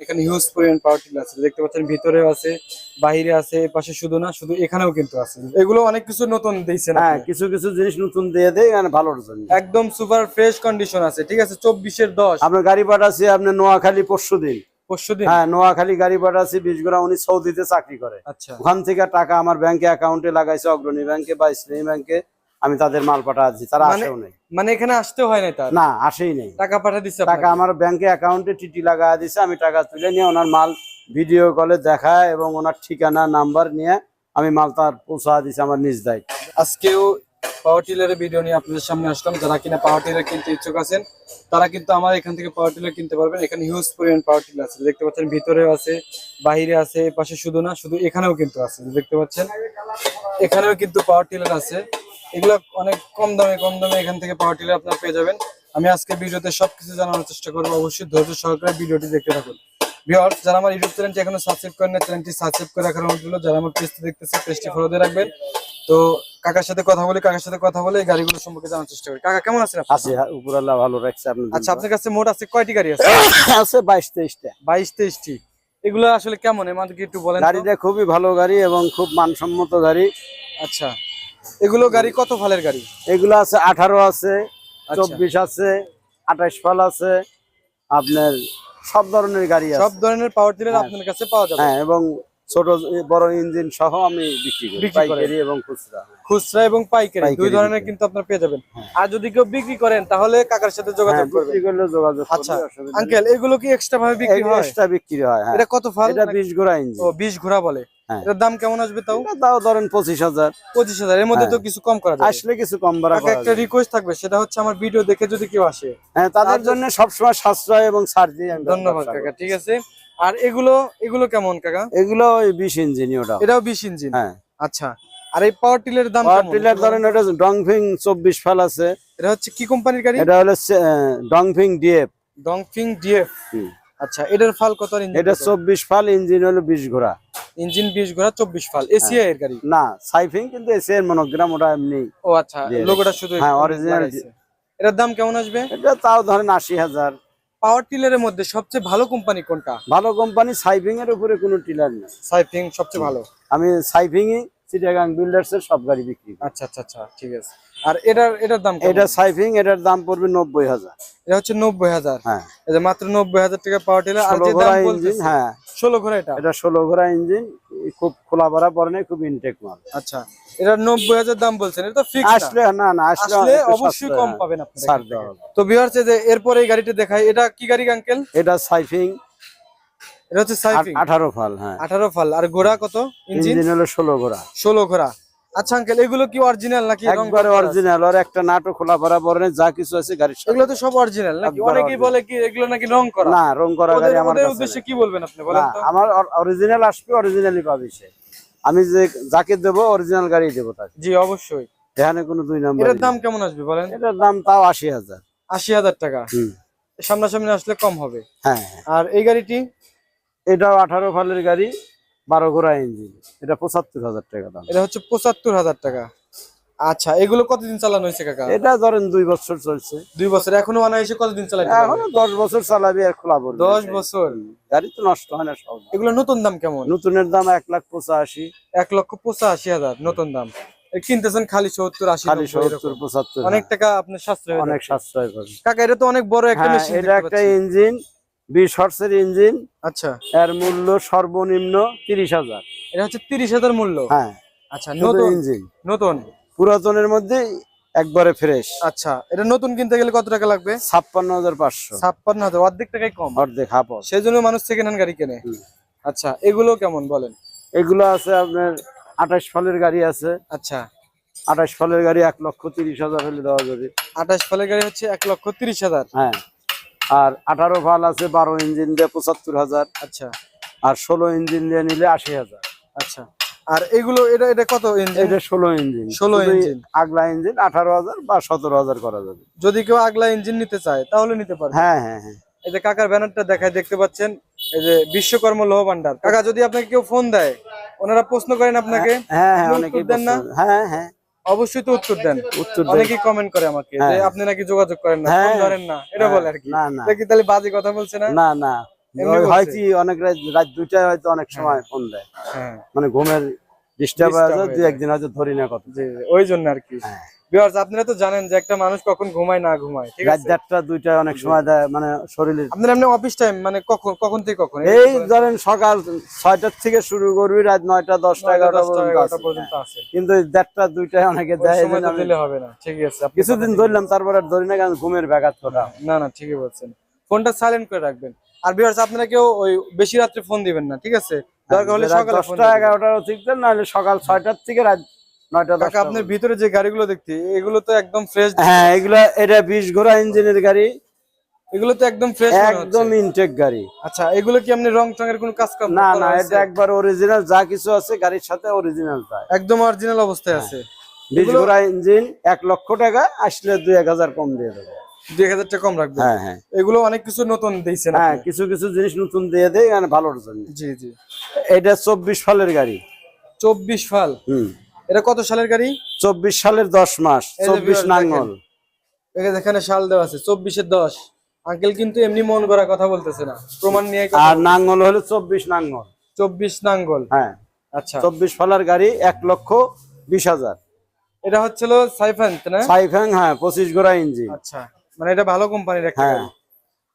এখানে হিউজ পরিমাণ power tiller আছে। দেখতে পাচ্ছেন ভিতরেও আছে বাইরে আছে পাশে শুধু না শুধু এখানেও কিন্তু আছে। এগুলো অনেক কিছু নতুন দিয়েছেন হ্যাঁ কিছু কিছু জিনিস নতুন দিয়ে দেয় মানে ভালোর জন্য। একদম সুপার ফ্রেশ কন্ডিশন আছে ঠিক আছে? চব্বিশের দশ। আপনার গাড়ি পাঠাচ্ছি আপনার নোয়াখালী পরশু দিন। পরশু দিন? হ্যাঁ নোয়াখালী গাড়ি পাঠাচ্ছি বিশগুড়া উনি সৌদিতে চাকরি করে। আচ্ছা। ওখান থেকে টাকা আমার ব্যাংকে অ্যাকাউন্টে লাগাইছে অগ্রণী ব্যাংকে বা ইসলামী ব্যাংকে আমি তাদের মাল পাঠাচ্ছি তারা মানে- আসেও নাই। মানে এখানে আসতেও হয় না তার? না আসেই নাই। টাকা পাঠা দিচ্ছে টাকা আমার ব্যাংকে অ্যাকাউন্টে টিটি লাগা দিছে আমি টাকা তুলে নিয়ে ওনার মাল ভিডিও কলে দেখায় এবং ওনার ঠিকানা নাম্বার নিয়ে আমি মাল তার পৌঁছা দিছি আমার নিজ দায়িত্ব। আজকেও পাওয়ার টিলারের ভিডিও নিয়ে আপনাদের সামনে আসলাম। যারা কিনা পাওয়ার টিলার কিনতে ইচ্ছুক আছেন তারা কিন্তু আমার এখান থেকে পাওয়ার টিলার কিনতে পারবেন। এখানে হিউজ পরিমাণ পাওয়ার টিলার আছে। দেখতে পাচ্ছেন ভিতরেও আছে বাহিরে আছে এ পাশে শুধু না শুধু এখানেও কিন্তু আছে। দেখতে পাচ্ছেন? এখানেও কিন্তু পাওয়ার টিলার আছে। এগুলো অনেক কম দামে কম দামে এখান থেকে পাওয়ার টিলার আপনারা পেয়ে যাবেন। আমি আজকে ভিডিওতে সবকিছু জানানোর চেষ্টা করব। অবশ্যই ধৈর্য সহকারে ভিডিওটি দেখতে থাকুন। ভিউয়ার্স যারা আমার ইউটিউব চ্যানেলটি এখনও সাবস্ক্রাইব করেন না চ্যানেলটি সাবস্ক্রাইব করে রাখার অনুরোধ। যারা আমার পেজটি দেখতেছে পেজটি ফলো দিয়ে রাখবেন। তো কাকার সাথে কথা বলে কাকার সাথে কথা বলে এই গাড়িগুলো সম্পর্কে জানার চেষ্টা করি। কাকা কেমন আছেন আপনি? আছে উপরাল্লাহ ভালো রাখছে আপনার আচ্ছা আপনার কাছে মোট আছে কয়টি গাড়ি আছে? আছে বাইশ তেইশটা। বাইশ তেইশটি। এগুলো আসলে কেমন? আমাদেরকে একটু বলেন? গাড়িটা খুবই ভালো গাড়ি এবং খুব মানসম্মত গাড়ি। আচ্ছা। এগুলো গাড়ি কত ফালের গাড়ি? এগুলো আছে আঠারো আছে আচ্ছা। চব্বিশ আছে আঠাশ ফাল আছে আপনার সব ধরনের গাড়ি আছে। সব ধরনের পাওয়ার টিলার হ্যাঁ। আপনার কাছে পাওয়া যাবে। হ্যাঁ এবং ছোট বড় ইঞ্জিন সহ আমি বিক্রি করি পাইকারি এবং খুচরা খুচরা এবং পাইকারি দুই ধরনের কিন্তু আপনার পেয়ে যাবেন। হ্যাঁ। আর যদি কেউ বিক্রি করেন তাহলে কাকার সাথে যোগাযোগ হ্যাঁ, করবেন। বিক্রি করলে যোগাযোগ আচ্ছা আঙ্কেল এগুলো কি এক্সট্রা ভাবে বিক্রি হয়? এক্সট্রা বিক্রি হয় হ্যাঁ। এটা কত ফাল? এটা বিশ ঘোড়া ইঞ্জিন ও বিশ ঘোড়া বলে। হ্যাঁ। এটার দাম কেমন আসবে তাও? তাও ধরেন পঁচিশ হাজার। পঁচিশ হাজার এর মধ্যে তো হ্যাঁ। কিছু কম করা যাবে। আসলে কিছু কম করা একটা রিকোয়েস্ট থাকবে সেটা হচ্ছে আমার ভিডিও দেখে যদি কেউ আসে। হ্যাঁ তাদের জন্য সবসময় সাশ্রয় এবং ছাড় দিয়ে ধন্যবাদ কাকা ঠিক আছে। আর এগুলো এগুলো কেমন কাকা? এগুলো বিশ ইঞ্জিন ওটা। এটাও বিশ ইঞ্জিন হ্যাঁ। আচ্ছা। আর এই পাওয়ার টিলের দাম পাওয়ার? টিলার ধরেন এটা ডংফিং চব্বিশ ফাল আছে। এটা হচ্ছে কি কোম্পানির গাড়ি? এটা হলো ডংফিং ডিএফ ডংফিং ডিএফ আচ্ছা এটার ফাল কত আর এটা চব্বিশ ফাল ইঞ্জিন হলো বিশ ঘোড়া। ইঞ্জিন বিশ ঘোড়া চব্বিশ ফাল। এসিআই এর গাড়ি? না সাইফিং কিন্তু এসে এর মনোগ্রাম ওটা এমনি। ও আচ্ছা লোগোটা শুধু হ্যাঁ, লাগাইছে। এটার দাম কেমন আসবে? এটা তাও ধরেন আশি হাজার। পাওয়ার টিলারের মধ্যে সবচেয়ে ভালো কোম্পানি কোনটা? ভালো কোম্পানি সাইফিং এর উপরে কোনো টিলার নেই। সাইফিং সবচেয়ে ভালো। আমি সাইফিং ই চিটাগাং বিল্ডার্স এর সব গাড়ি বিক্রি আচ্ছা আচ্ছা আচ্ছা ঠিক আছে। আর এটার এটার দাম এটা সাইফিং এটার দাম পড়বে নব্বই হাজার। এটা হচ্ছে নব্বই হাজার? হ্যাঁ। যে মাত্র নব্বই হাজার টাকা পাওয়ার টিলার আর যে দাম ইঞ্জিন হ্যাঁ। ষোলো ঘোড়া এটা? এটা ষোলো ঘোড়া ইঞ্জিন খুব খোলা ভরা পরে নাই খুব ইনটেক মাল। আচ্ছা এটা নব্বই হাজার দাম বলছেন এটা ফিক্স আসলে না না আসলে অবশ্যই কম। পাবেন আপনি। তো বিহার যে এরপরে এই গাড়িটা দেখাই এটা কি গাড়ি আঙ্কেল এটা সাইফিং এটা হচ্ছে সাইফিং। আঠারো ফাল হ্যাঁ। আঠারো ফাল। আর ঘোড়া কত? ইঞ্জিন? ইঞ্জিন হলো ষোলো ঘোড়া। ষোলো ঘোড়া। আচ্ছা আঙ্কেল এগুলো কি অরিজিনাল নাকি একবারে অরিজিনাল আর একটা নাটো খোলা ভরা যা কিছু আছে গাড়ির সাথে। এগুলো তো সব অরিজিনাল নাকি? অনেকেই বলে কি এগুলো নাকি রং করা? না রং করা গাড়ি আমার কাছে উদ্দেশ্যে কি বলবেন আপনি বলেন তো? আমার অরিজিনাল আসবে অরিজিনালি পাবি সে। আমি যে যাকে দেবো অরিজিনাল গাড়ি দেবো তাকে। জি অবশ্যই। এখানে কোনো দুই নম্বর এটার দাম কেমন আসবে বলেন? এটার দাম তাও আশি হাজার। আশি হাজার টাকা। হুম। সামনাসামনি আসলে কম হবে। হ্যাঁ হ্যাঁ। আর এই গাড়িটি? এটাও আঠারো ফালের গাড়ি বারো ঘোড়া ইঞ্জিন। এটা পঁচাত্তর হাজার টাকা দাম। এটা হচ্ছে পঁচাত্তর হাজার টাকা। আচ্ছা এগুলো কতদিন চালানো হয়েছে কাকা? এটা ধরেন দুই বছর চলছে। দুই বছর এখনও অনায়াসে কতদিন চালাইতে এখনও দশ বছর চালাবি আর খোলা পড়বে। দশ বছর? গাড়ি তো নষ্ট হয় না সব এগুলো নতুন দাম কেমন? নতুনের দাম এক লাখ পঁচাশি। এক লক্ষ পঁচাশি হাজার নতুন দাম। কিনতেছেন খালি সত্তর আশি খালি সত্তর পঁচাত্তর অনেক টাকা আপনার সাশ্রয় অনেক সাশ্রয় কাকা এটা তো অনেক বড় একটা হ্যাঁ মেশিন এটা একটা ইঞ্জিন বিশ হর্সের ইঞ্জিন আচ্ছা। এর মূল্য সর্বনিম্ন তিরিশ হাজার। এটা হচ্ছে তিরিশ হাজার মূল্য? হ্যাঁ। আচ্ছা নতুন? ইঞ্জিন। নতুন? পুরাতনের মধ্যে একবারে ফ্রেশ আচ্ছা এটা নতুন কিনতে গেলে কত টাকা লাগবে? ছাপ্পান্ন হাজার পাঁচশো। ছাপ্পান্ন হাজার অর্ধেক টাকাই কম। অর্ধেক হাফ সেই জন্য মানুষ সেকেন্ড হ্যান্ড গাড়ি কেনে। আচ্ছা এগুলো কেমন বলেন? এগুলো আছে আপনার আঠাশ ফলের গাড়ি আছে। আচ্ছা। আঠাশ ফলের গাড়ি এক লক্ষ তিরিশ হাজার হলে দেওয়া যাবে। আঠাশ ফলের গাড়ি হচ্ছে এক লক্ষ তিরিশ হাজার। হ্যাঁ। আর আঠারো ভালো আছে বারো ইঞ্জিন দিয়ে পঁচাত্তর হাজার। আচ্ছা। আর ষোলো ইঞ্জিন দিয়ে নিলে আশি হাজার। আচ্ছা। আর এগুলো এটা এটা কত ইঞ্জিন? এটা ষোলো ইঞ্জিন। ষোলো ইঞ্জিন। আগলা ইঞ্জিন আঠারো হাজার বা সতেরো হাজার করা যাবে। যদি কেউ আগলা ইঞ্জিন নিতে চায় তাহলে নিতে পারে হ্যাঁ হ্যাঁ হ্যাঁ। এই যে কাকার ব্যানারটা দেখায় দেখতে পাচ্ছেন? এই যে বিশ্বকর্ম লোহ ভান্ডার কাকা যদি আপনাকে কেউ ফোন দেয় ওনারা প্রশ্ন করেন আপনাকে। হ্যাঁ হ্যাঁ উত্তর দেন না? হ্যাঁ হ্যাঁ। অবশ্যই তো উত্তর দেন। উত্তর। অনেকেই কমেন্ট করে আমাকে যে হ্যাঁ। আপনি নাকি যোগাযোগ করেন না হ্যাঁ। ফোন ধরেন না এটা হ্যাঁ, বলে আর কি। না না। দেখি তাহলে বাজে কথা বলছে না? না না? হয় কি অনেক রাত দুইটায় হয়তো অনেক সময় ফোন দেয়। মানে ঘুমের ডিস্টার্ব হয়ে হয়ে দুই একদিন হয়তো ধরি না কথা। ওই জন্য আর কি। ভিউয়ার্স আপনারা তো জানেন যে একটা মানুষ কখন ঘুমায় না ঘুমায় ঠিক রাত আছে? অনেক সময় দেয় মানে শরীরের আপনার এমনি অফিস টাইম মানে কখন কখন থেকে কখন? এই ধরেন সকাল ছয়টার থেকে শুরু করবি রাত নয়টা দশটা এগারোটা পর্যন্ত এগারোটা আছি। কিন্তু এই দেড়টা দুইটায় অনেকে দেয় সময় দিলে হবে না ঠিকই আছে কিছুদিন ধরলাম তারপর আর ধরি না কারণ ঘুমের ব্যাঘাত করা না না ঠিকই বলছেন। ফোনটা সাইলেন্ট করে রাখবেন। আর ভিউয়ার্স আপনারা কেউ ওই বেশি রাত্রে ফোন দিবেন না ঠিক আছে? দরকার হলে সকালে ফোন দশটা এগারোটার ঠিক নাহলে সকাল ছয়টার থেকে রাত আপনার ভিতরে যে গাড়িগুলো দেখতে এগুলো তো একদম ফ্রেশ হ্যাঁ এগুলো এটা বিশ ঘোড়া ইঞ্জিনের গাড়ি। এগুলো তো একদম ফ্রেশ একদম ইনটেক গাড়ি। আচ্ছা এগুলো কি আপনি রং টঙের কোনো কাজ কাম না না এটা একবার অরিজিনাল যা কিছু আছে গাড়ির সাথে অরিজিনাল পায় একদম অরিজিনাল অবস্থায় আছে। বিশ ঘোড়া ইঞ্জিন এক লক্ষ টাকা আসলে দুই এক হাজার কম দিয়ে দেবো। দুই হাজার টাকা কম রাখবেন? হ্যাঁ হ্যাঁ। এগুলো অনেক কিছু নতুন দিয়েছেন হ্যাঁ কিছু কিছু জিনিস নতুন দিয়ে দেয় মানে ভালোর জন্য। জি জি। এটা চব্বিশ সালের গাড়ি। চব্বিশ ফাল? হুম। এটা কত সালের গাড়ি? চব্বিশ সালের দশ মাস চব্বিশ নাঙ্গল। এখানে সাল দেওয়া আছে চব্বিশের দশ। আঙ্কেল কিন্তু এমনি মন করা কথা বলতেছে না। প্রমাণ নিয়ে আর নাঙ্গল হলো চব্বিশ নাঙ্গল। চব্বিশ নাঙ্গল। হ্যাঁ। আচ্ছা। চব্বিশ ফালার গাড়ি এক লক্ষ বিশ হাজার। এটা হচ্ছিল সাইফান না? সাইফ্যাং হ্যাঁ পঁচিশ গোড়া ইঞ্জিন। আচ্ছা। মানে এটা ভালো কোম্পানির একটা হ্যাঁ।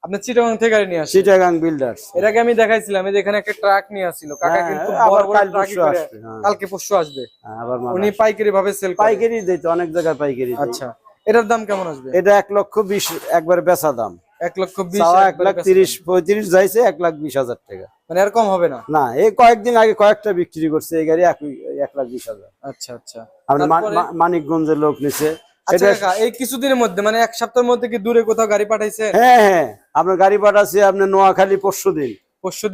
আপনি চিটাগাং থেকে গাড়ি নিয়ে আসেন। চিটাগাং বিল্ডার্স এর আগে আমি দেখাইছিলাম এই যে এখানে একটা ট্রাক নিয়ে আসছিল কাকা হ্যাঁ, কিন্তু আবার বড় বড় কাল করে হ্যাঁ। কালকে পরশু আসবে। হ্যাঁ, আবার উনি পাইকারি ভাবে সেল করে। পাইকারি অনেক জায়গায় পাইকারি আচ্ছা এটার দাম কেমন আসবে? এটা লক্ষ একবার বেচা দাম। লক্ষ লাখ বেচা তিরিশ পঁয়ত্রিশ যাইছে এক লাখ বিশ হাজার টাকা। মানে আর কম হবে না? না এই কয়েকদিন আগে কয়েকটা বিক্রি করছে এই গাড়ি এক লাখ বিশ হাজার। আচ্ছা আচ্ছা। মানিকগঞ্জের লোক নিছে। কাকা এই কিছুদিনের মধ্যে মানে এক সপ্তাহের মধ্যে কি দূরে কোথাও গাড়ি পাঠাইছেন? হ্যাঁ হ্যাঁ আপনার গাড়ি পাঠাচ্ছি আপনার নোয়াখালী পরশু দিন।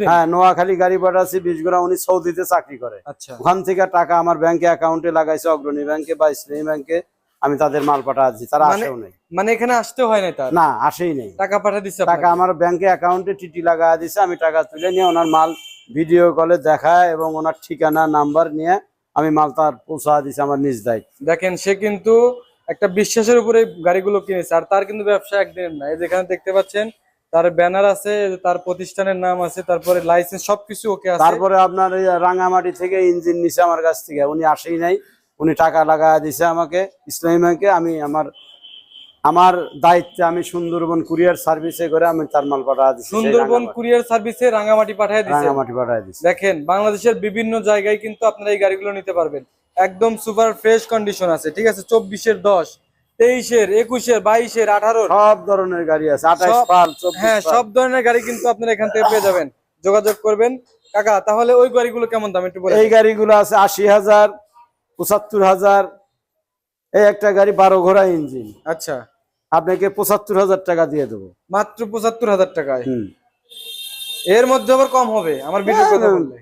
হ্যাঁ নোয়াখালী গাড়ি পাঠাচ্ছি বিশ উনি সৌদিতে চাকরি করে। আচ্ছা। ওখান থেকে টাকা আমার ব্যাংকে অ্যাকাউন্টে লাগাইছে অগ্রণী ব্যাংকে বা ইসলামী ব্যাংকে আমি তাদের মাল পাঠাচ্ছি তারা মানে- আসেও নেই। মানে এখানে আসতে হয় না তার? না আসেই নেই। টাকা পাঠা দিচ্ছে টাকা আমার ব্যাংকে অ্যাকাউন্টে টিটি লাগা দিছে আমি টাকা তুলে নিয়ে ওনার মাল ভিডিও কলে দেখায় এবং ওনার ঠিকানা নাম্বার নিয়ে আমি মাল তার পৌঁছা দিছি আমার নিজ দায়িত্ব। দেখেন সে কিন্তু একটা বিশ্বাসের উপরে গাড়িগুলো কিনেছে আর তার কিন্তু ব্যবসা একদিনের না। এই যেখানে দেখতে পাচ্ছেন তার ব্যানার আছে তার প্রতিষ্ঠানের নাম আছে তারপরে লাইসেন্স সবকিছু ওকে আছে। তারপরে আপনার রাঙামাটি থেকে ইঞ্জিন নিছে আমার কাছ থেকে। উনি আসেই নাই উনি টাকা লাগা দিছে আমাকে ইসলামী ব্যাংকে। আমি আমার আমার দায়িত্বে আমি সুন্দরবন কুরিয়ার সার্ভিসে করে আমি তার মাল পাঠা সেই সুন্দরবন কুরিয়ার সার্ভিসে রাঙামাটি পাঠিয়ে দিচ্ছে রাঙামাটি পাঠায় দিচ্ছি দেখেন বাংলাদেশের বিভিন্ন জায়গায় কিন্তু আপনারা এই গাড়িগুলো নিতে পারবেন। একদম সুপার ফ্রেশ কন্ডিশন আছে ঠিক আছে? চব্বিশের দশ তেইশের একুশের বাইশের আঠারো সব ধরনের গাড়ি আছে হ্যাঁ সব ধরনের গাড়ি কিন্তু আপনারা এখান থেকে পেয়ে যাবেন। যোগাযোগ করবেন। কাকা তাহলে ওই গাড়িগুলো কেমন দাম? একটু বলে এই গাড়িগুলো আছে আশি হাজার পঁচাত্তর হাজার। এই একটা গাড়ি বারো ঘোড়া ইঞ্জিন। আচ্ছা। আপনাকে পঁচাত্তর হাজার টাকা দিয়ে দেবো। মাত্র পঁচাত্তর হাজার টাকায়। এর মধ্যে আবার কম হবে? আমার ভিডিও কথা বললে।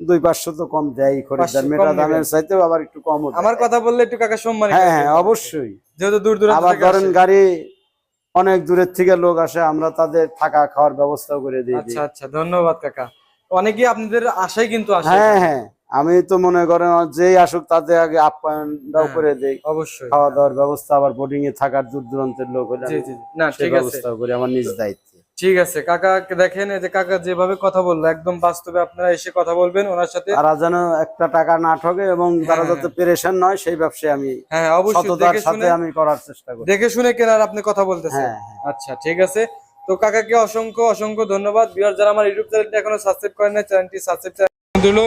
দুই পাঁচশো তো কম দেয় খরিদ্দার। 500 মেটা দামের। চাইতেও আবার একটু কম আমার কথা বললে একটু কাকা সম্মান হ্যাঁ হ্যাঁ অবশ্যই। যেহেতু দূর দূরান্ত আবার ধরেন গাড়ি অনেক দূরের থেকে লোক আসে আমরা তাদের থাকা খাওয়ার ব্যবস্থা করে দিই আচ্ছা আচ্ছা ধন্যবাদ কাকা। অনেকেই আপনাদের আশাই কিন্তু আসে। হ্যাঁ হ্যাঁ আমি তো মনে করেন যেই আসুক তাদের আগে আপ্যায়নটাও হ্যাঁ। করে দেই। অবশ্যই। খাওয়া দাওয়ার ব্যবস্থা আবার বোর্ডিং এ থাকার দূর দূরান্তের লোক হলে। না ঠিক আছে। ব্যবস্থা করি আমার নিজ দায়িত্বে। ঠিক আছে কাকাকে দেখেন এই যে কাকা যেভাবে কথা বলল একদম বাস্তবে আপনারা এসে কথা বলবেন ওনার সাথে। তারা যেন একটা টাকা না ঠকে এবং তারা হ্যাঁ, যাতে পেরেশান নয় সেই ব্যবসায় আমি হ্যাঁ হ্যাঁ, অবশ্যই দেখে শুনে আমি করার চেষ্টা করি। দেখে শুনে কেনার আপনি কথা বলতেছেন। হ্যাঁ, আচ্ছা ঠিক আছে। তো কাকাকে অসংখ্য অসংখ্য ধন্যবাদ। বিহার যারা আমার ইউটিউব চ্যানেলটি এখনও সাবস্ক্রাইব করেন না চ্যানেলটি সাবস্ক্রাইব দিল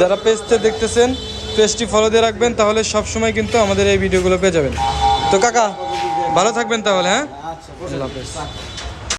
যারা পেজটা দেখতেছেন পেজটি ফলো দিয়ে রাখবেন তাহলে সব সময় কিন্তু আমাদের এই ভিডিওগুলো পেয়ে যাবেন। তো কাকা ভালো থাকবেন তাহলে হ্যাঁ? হাফেজ।